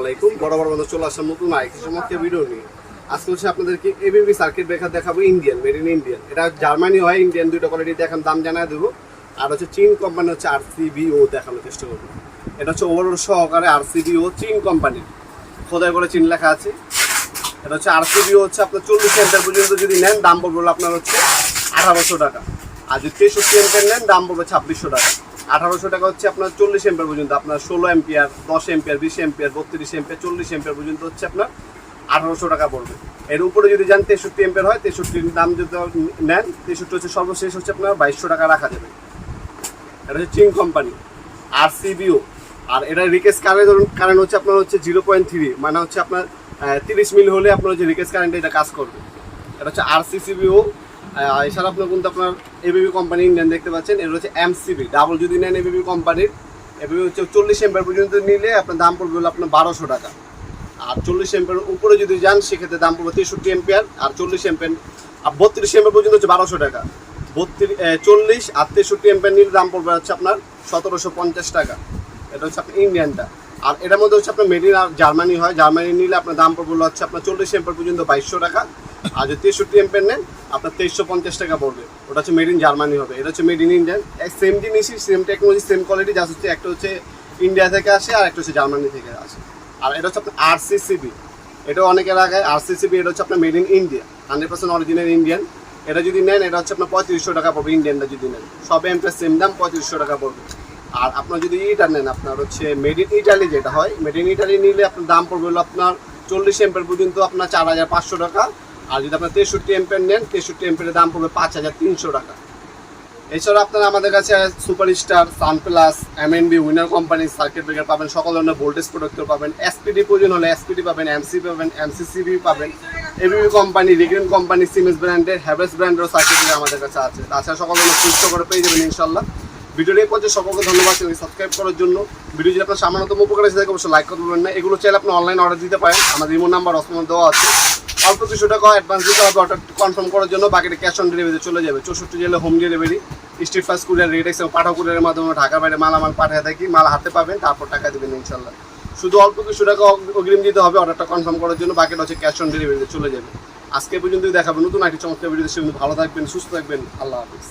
আলাইকুম। বড় বড় বন্ধু চলে আপনাদেরকে circuit Indian made in Indian এটা জার্মানি হয় ইন্ডিয়ান কোয়ালিটি দাম দেবো। আর হচ্ছে চীন কোম্পানি হচ্ছে দেখানোর চেষ্টা করব। এটা হচ্ছে সহকারে আর ও চীন কোম্পানির খোদাই করে চীন লেখা আছে। এটা হচ্ছে আর ও হচ্ছে আপনার চল্লিশ পর্যন্ত যদি নেন, দাম আপনার হচ্ছে আঠারোশো টাকা। আর যদি তেষট্টি নেন, দাম পড়বে ছাব্বিশশো টাকা। আঠারোশো টাকা হচ্ছে আপনার চল্লিশ এম্পিয়ার পর্যন্ত, আপনার ষোলো এম্পিয়ার, দশ এম্পিয়ার, বিশ এম্পিয়ার, বত্রিশ এম্পিয়ার, চল্লিশ এম্পিয়ার পর্যন্ত হচ্ছে আপনার আঠারোশো টাকা পড়বে। এর উপরে যদি যান তেষট্টি এম্পিয়ার হয়, তেষট্টির দাম যদি নেন, তেষট্টি হচ্ছে সর্বশেষ হচ্ছে আপনার বাইশশো টাকা রাখা যাবে। এটা হচ্ছে চিং কোম্পানি আর সিবিও আর এটা রিকেস কারেন্ট ধরুন কারেন্ট হচ্ছে আপনার হচ্ছে জিরো পয়েন্ট থ্রি মানে হচ্ছে আপনার তিরিশ মিল হলে আপনার হচ্ছে রিকেস কারেন্টে এটা কাজ করবে। এটা হচ্ছে আর সিসিবিও এছাড়া আপনার কিন্তু আপনার এবিবি কোম্পানি ইন্ডিয়ান দেখতে পাচ্ছেন এটা হচ্ছে এমসিবি ডাবল যদি নেন এবিবি কোম্পানির এবিবি হচ্ছে চল্লিশ এম্পার পর্যন্ত নিলে আপনার দাম পড়বে হলো আপনার বারোশো টাকা। আর চল্লিশ এম্পের উপরে যদি যান, সেক্ষেত্রে দাম পড়বে তেষট্টি এম্পিয়ার আর চল্লিশ এম্পের আর বত্রিশ এম্পের পর্যন্ত হচ্ছে বারোশো টাকা। বত্রিশ চল্লিশ আর তেষট্টি এম্পের নিলে দাম পড়বে হচ্ছে আপনার সতেরোশো পঞ্চাশ টাকা। এটা হচ্ছে আপনার ইন্ডিয়ানটা আর এটার মধ্যে হচ্ছে আপনার মেড ইন জার্মানি হয়। জার্মানি নিলে আপনার দাম পড়বে হচ্ছে আপনার চল্লিশ এম্পের পর্যন্ত বাইশশো টাকা। আর যদি তেষট্টি এম্পের নেন আপনার তেইশশো পঞ্চাশ টাকা পড়বে। ওটা হচ্ছে মেড ইন জার্মানি হবে। এটা হচ্ছে মেড ইন ইন্ডিয়ান সেম জিনিসই সেম টেকনোলজি সেম কোয়ালিটি যা হচ্ছে একটা হচ্ছে ইন্ডিয়া থেকে আসে আর একটা হচ্ছে জার্মানি থেকে আসে। আর এটা হচ্ছে আপনার আরসিসিবি এটাও অনেকের আগে আরসিসিবি এটা হচ্ছে আপনার made in India hundred percent original Indian এটা যদি নেন, এটা হচ্ছে আপনার পঁয়ত্রিশশো টাকা পড়বে ইন্ডিয়ানটা যদি নেন। সব এমপ্রেস সেম দাম, পঁয়ত্রিশশো টাকা পড়বে। আর আপনার যদি ইটা নেন, আপনার হচ্ছে মেড ইন ইটালি যেটা হয় মেড ইন ইটালি নিলে আপনার দাম পড়বে হলো আপনার চল্লিশ এম্পের পর্যন্ত আপনার চার হাজার পাঁচশো টাকা। আর যদি আপনার তেষট্টি এম্পের নেন, তেষট্টি এম্পের দাম পড়বে পাঁচ হাজার তিনশো টাকা। এছাড়া আপনারা আমাদের কাছে super star Sunplus MNB winner company circuit breaker পাবেন, সকল ধরনের ভোল্টেজ প্রোডাক্টর পাবেন এসপিডি প্রয়োজন হলে এসপিডি পাবেন এমসি পাবেন এমসিসিবি পাবেন এবিবি কোম্পানি রিগ্রেন কোম্পানি সিমেন্স ব্র্যান্ডের হ্যাভেলস ব্র্যান্ডের সার্কিট ব্রেকার আমাদের কাছে আছে। তাছাড়া সকল ধরনের সুস্থ করে পেয়ে যাবেন ইনশাল্লাহ ভিডিওটি পর্যন্ত, সকলকে ধন্যবাদ সাবস্ক্রাইব করার জন্য। ভিডিও যদি আপনার সামান্যতম উপকার এসে অবশ্যই লাইক করতে পারবেন না। এগুলো চাইলে আপনি অনলাইন অর্ডার দিতে পারেন। আমাদের ইমো নাম্বার অসমান দেওয়া আছে। অল্প কিছু টাকা অ্যাডভান্স দিতে হবে অর্ডারটি কনফার্ম করার জন্য, বাকিটা ক্যাশ অন ডেলিভারি চলে যাবে। চৌষট্টি জেলে home delivery Steadfast courier RedX পাঠা কুরিয়ারের মাধ্যমে ঢাকার বাইরে মালামাল পাঠিয়ে থাকি, মাল হাতে পাবেন, তারপর টাকা দেবেন ইনশাল্লাহ শুধু অল্প কিছু টাকা অগ্রিম দিতে হবে অর্ডারটা কনফার্ম করার জন্য, বাকিটা হচ্ছে ক্যাশ অন ডেলিভারিতে চলে যাবে। আজকে পর্যন্ত দেখাবেন নতুন একটি চমৎকার ভিডিওতে সেগুলো ভালো থাকবেন, সুস্থ থাকবেন, আল্লাহ হাফিজ।